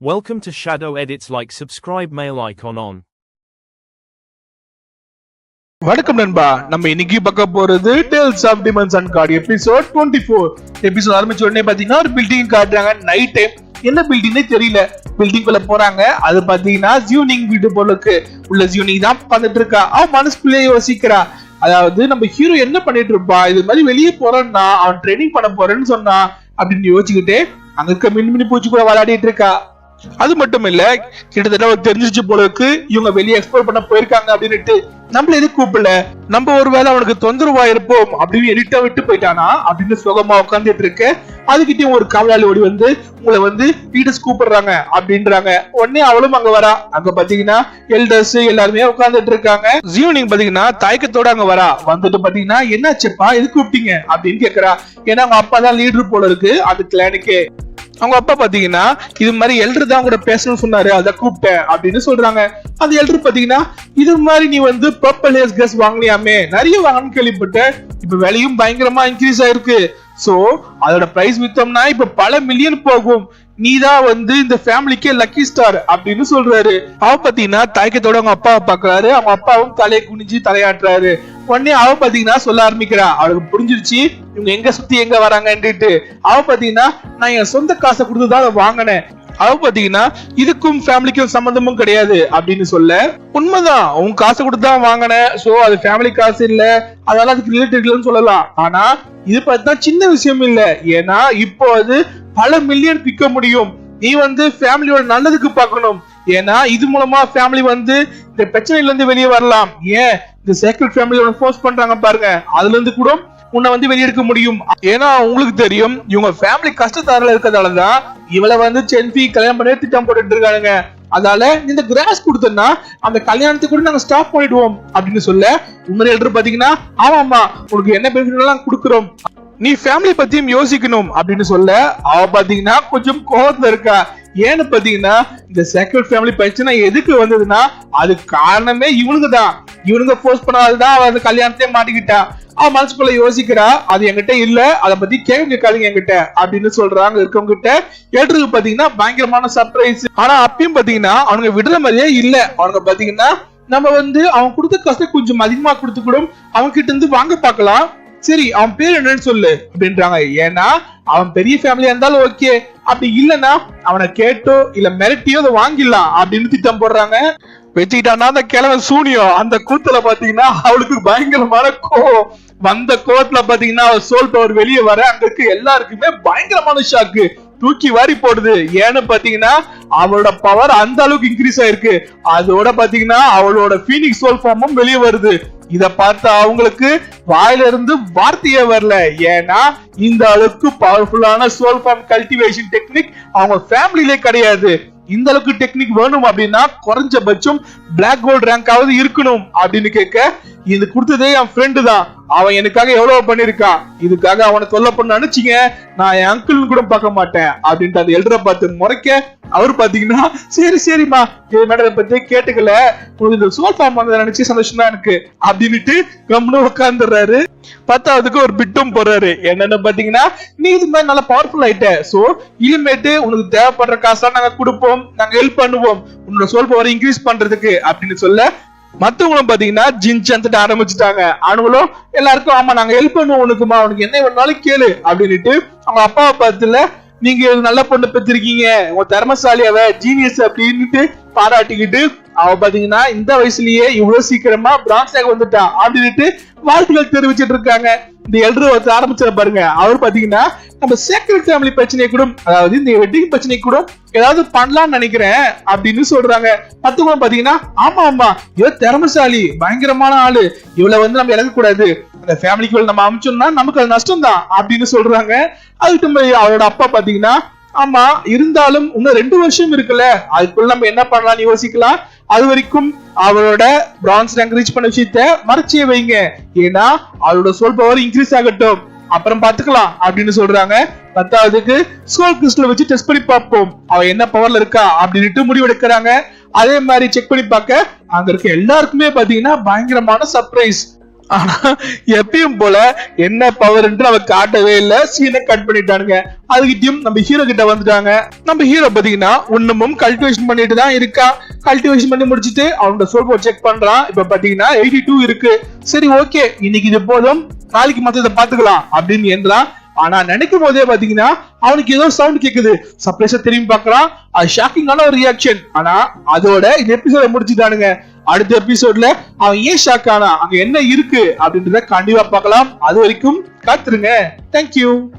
Welcome to Shadow Edits. Like subscribe mail icon on. வணக்கம் நண்பா. நம்ம இன்னைக்கு பார்க்க போறது டேல்ஸ் ஆஃப் டிமன்ஸ் அண்ட் கார்டு எபிசோட் டுவெண்ட்டி ஃபோர் எபிசோட் ஆரம்பிச்ச உடனே பாத்தீங்கன்னா ஒரு பில்டிங் காட்டுறாங்க. நைட் டைம் என்ன பில்டிங்னே தெரியல. பில்டிங் குள்ள போறாங்க. அது பாத்தீங்கன்னா ஜியூனிங் வீடு போலுக்கு உள்ள ஜியூனிங் தான் பார்த்துட்டு இருக்கா. அவன் மனசுக்குள்ளேயே யோசிக்கிறா. அதாவது நம்ம ஹீரோ என்ன பண்ணிட்டு இருப்பா? இது மாதிரி வெளியே போறான்னா அவன் ட்ரைனிங் பண்ண போறேன்னு சொன்னா அப்படின்னு யோசிச்சுக்கிட்டே அங்க இருக்க மின்மினி பூச்சி கூட விளையாடிட்டு இருக்கா. அது மட்டும் இல்ல கிட்டத்தட்ட ஒரு தெரிஞ்சிச்சு போல இருக்கு இவங்க வெளியே எக்ஸ்ப்ளோர் பண்ண போயிருக்காங்க அப்படின்னுட்டு நம்மள எதுக்கு கூப்பிடல. நம்ம ஒருவேளை அவனுக்கு தொந்தரவா இருப்போம் அப்படின்னு எடிட்டா விட்டு போயிட்டானா அப்படின்னு சுகமா உட்காந்துட்டு இருக்கு அதுகிட்டயும் ஒரு காவலாளி ஓடி வந்து உங்களை வந்து லீடர்ஸ் கூப்பிடுறாங்க அப்படின்றாங்க. உடனே அவளும் அங்க வரா. அங்க பாத்தீங்கன்னா எல்டர்ஸ் எல்லாருமே உட்கார்ந்துட்டு இருக்காங்க. ஜீவனிங் பாத்தீங்கன்னா தயக்கத்தோட அங்க வரா. வந்துட்டு பாத்தீங்கன்னா என்னாச்சுப்பா? எது கூப்பிட்டீங்க? அப்படின்னு கேக்குறா. ஏன்னா அவங்க அப்பா தான் லீடர் போல இருக்கு. அது கிளானுக்கு அவங்க அப்பா பாத்தீங்கன்னா இது மாதிரி எல்டர் தான் கூட பேசணும்னு சொன்னாரு. அதை கூப்பிட்டேன். அப்படின்னு சொல்றாங்க. அந்த எல்டர் பாத்தீங்கன்னா இது மாதிரி நீ வந்து பர்பிள் ஹேஸ் கேஸ் வாங்கலையாமே நிறைய வாங்கணும்னு கேள்விப்பட்டேன். இப்ப விலையும் பயங்கரமா இன்க்ரீஸ் ஆயிருக்கு. சோ அதோட பிரைஸ் வித்தோம்னா இப்ப பல மில்லியன் போகும். நீதான் வந்து இந்த ஃபேமிலிக்கே லக்கி ஸ்டார் அப்படின்னு சொல்றாரு. அவ பாத்தீங்கன்னா தயக்கத்தோட அவங்க அப்பாவை பாக்குறாரு அவங்க அப்பாவும் தலையை குனிஞ்சு தலையாட்டுறாரு. உடனே அவ பாத்தீங்கன்னா சொல்ல ஆரம்பிக்கிறா. அவளுக்கு புரிஞ்சிருச்சு இவங்க எங்க சுத்தி எங்க வராங்கன்ட்டு அவ பாத்தீங்கன்னா நான் என் சொந்த காசை கொடுத்துதான் அதை வாங்கினேன். அதாவது பாத்தீங்கன்னா இதுக்கும் ஃபேமிலிக்கும் சம்பந்தமும் கிடையாது அப்படின்னு சொல்ல உண்மைதான். உன் காசு கொடுத்து தான் வாங்கினேன் சோ அது ஃபேமிலி காசு இல்ல. அதனால அதுக்கு ரிலேட்டட் இல்லைன்னு சொல்லலாம். ஆனா இது பார்த்தா சின்ன விஷயம் இல்ல. ஏன்னா இப்போ அது பல மில்லியன் விற்க முடியும். நீ வந்து ஃபேமிலியோட நல்லதுக்கு பார்க்கணும். ஏன்னா இது மூலமா ஃபேமிலி வந்து இந்த பிரச்சனையில இருந்து வெளியே வரலாம். ஏன்? இந்த சேக்கிள் ஃபேமிலியோட ஃபோர்ஸ் பண்றாங்க பாருங்க. அதுல இருந்து கூட உன்னை வந்து வெளியெடுக்க முடியும். ஏன்னா உங்களுக்கு தெரியும் இவங்க ஃபேமிலி கஷ்டத்தாரில் இருக்கிறதாலதான் இவளை வந்து சென்ஃபி கல்யாணம் பண்ணி திட்டம் போட்டுட்டு இருக்காங்க அதால இந்த கிராஸ் கொடுத்தோம்னா அந்த கல்யாணத்துக்கு கூட நாங்க ஸ்டாப் பண்ணிடுவோம் அப்படின்னு சொல்ல உண்மையில எழுதுற பாத்தீங்கன்னா ஆமாமா உனக்கு என்ன பெனிஃபிட் எல்லாம் கொடுக்குறோம். நீ ஃபேமிலி பத்தியும் யோசிக்கணும் அப்படின்னு சொல்ல அவ பாத்தீங்கன்னா கொஞ்சம் கோபத்துல இருக்கா. ஏன்னு பாத்தீங்கன்னா இந்த செகண்ட் ஃபேமிலி பிரச்சனை எதுக்கு வந்ததுன்னா அது காரணமே இவனுக்கு தான் இவனுங்க போஸ்ட் பண்ணால்தான் அவ அந்த கல்யாணத்தையே மாட்டிக்கிட்டா. அவ மனசுக்குள்ள யோசிக்கிறா அது என்கிட்ட இல்ல அத பத்தி கேள்வி கேட்காதீங்க என்கிட்ட அப்படின்னு சொல்றாங்க இருக்கவங்க கிட்ட கேட்டதுக்கு பாத்தீங்கன்னா பயங்கரமான சர்ப்ரைஸ் ஆனா அப்பயும் பாத்தீங்கன்னா அவனுங்க விடுற மாதிரியே இல்ல. அவனுங்க பாத்தீங்கன்னா நம்ம வந்து அவன் கொடுத்த கஷ்டம் கொஞ்சம் அதிகமா கொடுத்து கூட அவன் கிட்ட இருந்து வாங்க பார்க்கலாம். சரி அவன் பேர் என்னன்னு சொல்லு அப்படின்றாங்க. ஏன்னா அவன் பெரிய ஃபேமிலியா இருந்தாலும் ஓகே அப்படி இல்லைன்னா அவனை கேட்டோ இல்ல மிரட்டியோ அதை வாங்கிடலாம் அப்படின்னு திட்டம் போடுறாங்க. வச்சுக்கிட்டான்னா அந்த கிழவன் சூனியம் அந்த கூத்துல பாத்தீங்கன்னா அவளுக்கு பயங்கரமான கோவம். வந்த கோவத்துல பாத்தீங்கன்னா சோல் பவர் வெளியே வர அங்க இருக்க எல்லாருக்குமே பயங்கரமான ஷாக்கு தூக்கி வாரி போடுது. ஏன்னு பாத்தீங்கன்னா அவளோட பவர் அந்த அளவுக்கு இன்க்ரீஸ் ஆயிருக்கு. அதோட பாத்தீங்கன்னா அவளோட ஃபீனிக்ஸ் சோல் ஃபார்மும் வெளியே வருது. இத பார்த்து அவங்களுக்கு வாயில இருந்து வார்த்தையே வரல. ஏன்னா இந்த அளவுக்கு பவர்ஃபுல்லான சோல் ஃபார்ம் கல்டிவேஷன் டெக்னிக் அவங்க ஃபேமிலியிலே கிடையாது. இந்த அளவுக்கு டெக்னிக் வேணும் அப்படின்னா குறைஞ்சபட்சம் பிளாக் கோல்டு ரேங்காவது இருக்கணும் அப்படின்னு கேட்க இது கொடுத்ததே என் ஃப்ரெண்டு தான். அவன் எனக்காக எவ்வளவு பண்ணிருக்கான் இதுக்காக அவனை தொல்லை பண்ண நினைச்சிங்க. நான் என் அங்கிள்னு கூட பார்க்க மாட்டேன். அப்படின்ட்டு அந்த எல்டரை பார்த்து முறைக்க அவர் பாத்தீங்கன்னா சரி சரிம்மா. இது மேடம் பத்தி கேட்டுக்கல. இந்த சோஃபா மாதிரி வந்ததை நினைச்சு சந்தோஷமா எனக்கு. அப்படின்னுட்டு கம்முன்னு உட்காந்துடுறாரு பத்தாவதுக்கு ஒரு பிட்டும் போறாரு. என்னன்னு பாத்தீங்கன்னா நீ இது மாதிரி நல்லா பவர்ஃபுல் ஆயிட்ட. சோ இனிமேட்டு உனக்கு தேவைப்படுற காசா நாங்க கொடுப்போம். நாங்க ஹெல்ப் பண்ணுவோம். உன்னோட சோல் பவர் இன்க்ரீஸ் பண்றதுக்கு. அப்படின்னு சொல்ல மத்தவங்களும் பாத்தீங்கன்னா ஜின் சந்துட்டு ஆரம்பிச்சுட்டாங்க. அவனுங்களும் எல்லாருக்கும் ஆமா நாங்க ஹெல்ப் பண்ணுவோம் உனக்குமா உனக்கு என்ன வேணாலும் கேளு அப்படின்னுட்டு அவங்க அப்பாவை பார்த்துல நீங்க நல்ல பொண்ணு பெற்றிருக்கீங்க உங்க திறமசாலி அவ ஜீனியஸ் அப்படின்னுட்டு பாராட்டிக்கிட்டு அவ பாத்தீங்கன்னா இந்த வயசுலயே இவ்வளவு சீக்கிரமா பிரான்ஸாக வந்துட்டா அப்படின்னுட்டு வாழ்த்துக்கள் தெரிவிச்சிட்டு இருக்காங்க. இந்த எல்டர் ஒருத்தர் ஆரம்பிச்சத பாருங்க. அவர் பாத்தீங்கன்னா நம்ம சேக்ரெட் ஃபேமிலி பிரச்சனை கூட அதாவது இந்த வெட்டிங் பிரச்சனை கூட ஏதாவது பண்ணலாம்னு நினைக்கிறேன் அப்படின்னு சொல்றாங்க. மத்தவங்க பாத்தீங்கன்னா ஆமா ஆமா இவ திறமசாலி பயங்கரமான ஆளு. இவளை வந்து நம்ம இறக்கக்கூடாது கூடாது. அந்த ஃபேமிலிக்குள்ள நம்ம அமைச்சோம்னா நமக்கு அது நஷ்டம் தான் அப்படின்னு சொல்றாங்க. அதுக்கு அவரோட அப்பா பாத்தீங்கன்னா ஆமா. இருந்தாலும் இன்னும் ரெண்டு வருஷம் இருக்குல்ல. அதுக்குள்ள நம்ம என்ன பண்ணலாம்னு யோசிக்கலாம். அது வரைக்கும் அவரோட பிரான்ஸ் ரேங்க் ரீச் பண்ண விஷயத்த மறைச்சே வைங்க. ஏன்னா அவரோட சோல் பவர் இன்க்ரீஸ் ஆகட்டும். அப்புறம் பாத்துக்கலாம் அப்படின்னு சொல்றாங்க. பத்தாவதுக்கு சோல் கிறிஸ்டல் வச்சு டெஸ்ட் பண்ணி பார்ப்போம். அவ என்ன பவர்ல இருக்கா அப்படின்ட்டு முடிவெடுக்கிறாங்க. அதே மாதிரி செக் பண்ணி பார்க்க அங்க இருக்க எல்லாருக்குமே பாத்தீங்கன்னா பயங்கரமான சர்ப்ரைஸ் ஆனா எப்பயும் போல என்ன பவர்ன்ட்டு அவ காட்டவே இல்ல. சீனை கட் பண்ணிட்டானுங்க. அதுகிட்டயும் நம்ம ஹீரோ கிட்ட வந்துட்டாங்க. நம்ம ஹீரோ பாத்தீங்கன்னா ஒண்ணுமும் கல்டிவேஷன் பண்ணிட்டு தான் இருக்கா. கல்டிவேஷன் பண்ணி முடிச்சிட்டு அவனோட சோல்போ செக் பண்றான். இப்ப பாத்தீங்கன்னா எயிட்டி டூ இருக்கு. சரி ஓகே இன்னைக்கு இது போதும். நாளைக்கு மத்ததை பாத்துக்கலாம் அப்படின்னு என்றான் ஆனா நினைக்கும் போதே பாத்தீங்கன்னா அவனுக்கு ஏதோ சவுண்ட் கேக்குது. சர்ப்ரைஸா திரும்பி பாக்குறான் அது ஷாக்கிங்கான ஒரு ரியாக்ஷன் ஆனா அதோட இந்த எபிசோட முடிச்சுட்டானுங்க. அடுத்த எபிசோட்ல அவன் ஏன் ஷாக் ஆனா அங்க என்ன இருக்கு? அப்படின்றத கண்டிப்பா பார்க்கலாம். அது வரைக்கும் காத்துருங்க. தேங்க்யூ